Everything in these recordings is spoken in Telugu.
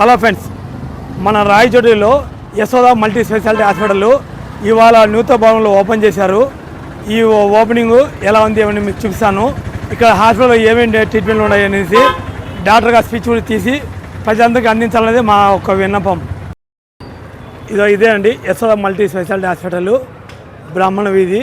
హలో ఫ్రెండ్స్ మన రాయచోటిలో యశోద మల్టీ స్పెషాలిటీ హాస్పిటల్ ఇవాళ నూతన భవనంలో ఓపెన్ చేశారు. ఈ ఓపెనింగ్ ఎలా ఉంది ఏమని మీకు చూపిస్తాను. ఇక్కడ హాస్పిటల్లో ఏమేమి ట్రీట్మెంట్లు ఉన్నాయి అనేసి డాక్టర్గా స్పీచ్ కూడా తీసి ప్రజలందరికీ అందించాలనేది మా ఒక విన్నపం. ఇదో ఇదే అండి యశోద మల్టీ స్పెషాలిటీ హాస్పిటల్ బ్రాహ్మణ వీధి.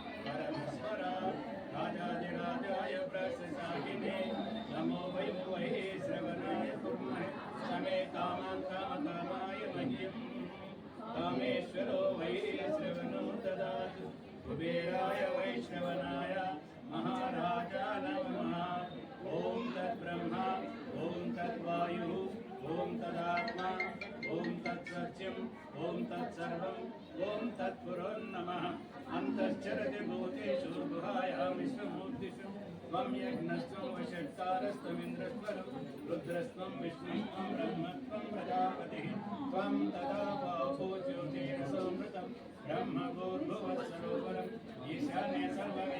अन्तश्चरति भूतेषु गुहायां विश्वमूर्तिषु त्वं यज्ञस्त्वं वषट्कारस्तमिन्द्रस्वरं रुद्रस्त्वं विष्णुस्त्वं ब्रह्मत्वं प्रजापतिः त्वं तदा बाहो ज्योतिरसंमृतं ब्रह्मगोर्भुवत्सरोवरम् ईशाने सर्वैः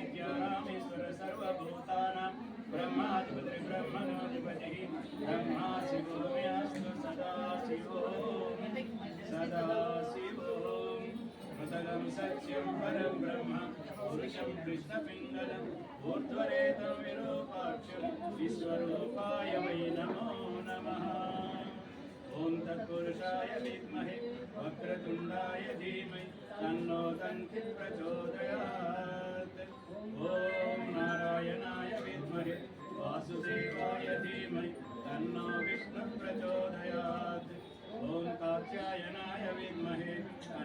सत्यं परं ब्रह्म पुरुषं कृष्णपिङ्गलम् ऊर्ध्वरेतं विरूपाक्षं विश्वरूपाय वै नमो नमः ॐ तत्पुरुषाय विद्महे वक्रतुण्डाय धीमहि तन्नो दन्ति प्रचोदयात् ॐ नारायणाय विद्महे वासुदेवाय धीमहि तन्नो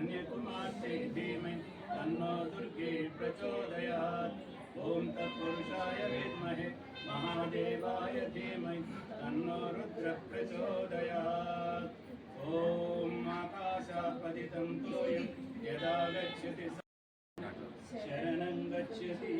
अन्यकुमार्ते धीमहि तन्नो दुर्गे प्रचोदयात् ॐ तत्पुरुषाय विद्महे महादेवाय धीमहि तन्नो रुद्रः प्रचोदयात्। ॐ आकाशात् तोयं यदा गच्छति शरणं गच्छति।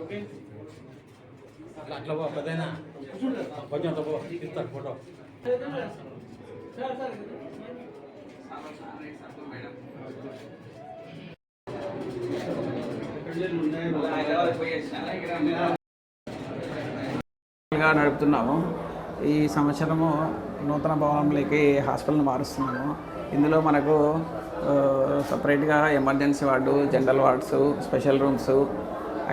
ఓకే. అట్లా అట్లా పో పెద్దయినా కొంచెం పో తీస్తారు ఫోటో గా నడుపుతున్నాము. ఈ సంవత్సరము నూతన భవనంలోకి హాస్పిటల్ని మారుస్తున్నాము. ఇందులో మనకు సపరేట్గా emergency ward general wards special rooms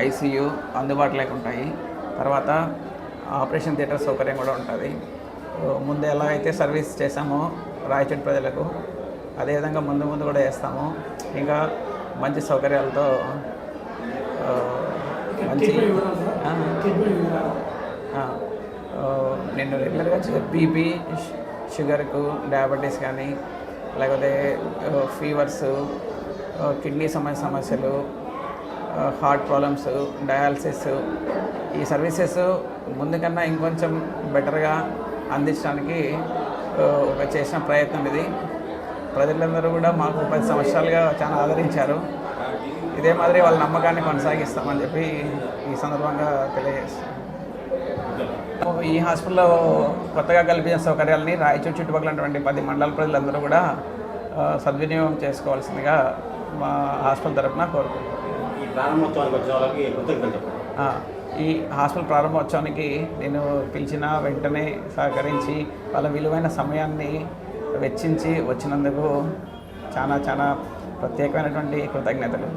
ICU అందుబాటులోకి ఉంటాయి. తర్వాత ఆపరేషన్ థియేటర్ సౌకర్యం కూడా ఉంటుంది. ముందు ఎలా అయితే సర్వీస్ చేశామో రాయచోటి ప్రజలకు అదేవిధంగా ముందు ముందు కూడా చేస్తాము. ఇంకా మంచి సౌకర్యాలతో మంచి నేను రెగ్యులర్గా బీపీ షుగర్కు డయాబెటీస్ కానీ లేకపోతే ఫీవర్స్ కిడ్నీ సంబంధించిన సమస్యలు హార్ట్ ప్రాబ్లమ్స్ డయాలసిస్ ఈ సర్వీసెస్ ముందు కన్నా ఇంకొంచెం బెటర్గా అందించడానికి ఒక చేసిన ప్రయత్నం ఇది. ప్రజలందరూ కూడా మాకు పది సంవత్సరాలుగా చాలా ఆదరించారు. ఇదే మాదిరి వాళ్ళ నమ్మకాన్ని కొనసాగిస్తామని చెప్పి ఈ సందర్భంగా తెలియజేస్తాం ఈ హాస్పిటల్లో కొత్తగా కల్పించిన సౌకర్యాలని రాయచూరు చుట్టుపక్కల ఉన్నటువంటి పది మండల ప్రజలందరూ కూడా సద్వినియోగం చేసుకోవాల్సిందిగా మా హాస్పిటల్ తరఫున కోరుకుంటున్నాం. ఈ ప్రారంభోత్సవానికి వచ్చిన వాళ్ళకి కృతజ్ఞతలు చెప్పండి. ఆ, ఈ హాస్పిటల్ ప్రారంభోత్సవానికి నేను పిలిచిన వెంటనే సహకరించి వాళ్ళ విలువైన సమయాన్ని వెచ్చించి వచ్చినందుకు చాలా చాలా ప్రత్యేకమైనటువంటి కృతజ్ఞతలు.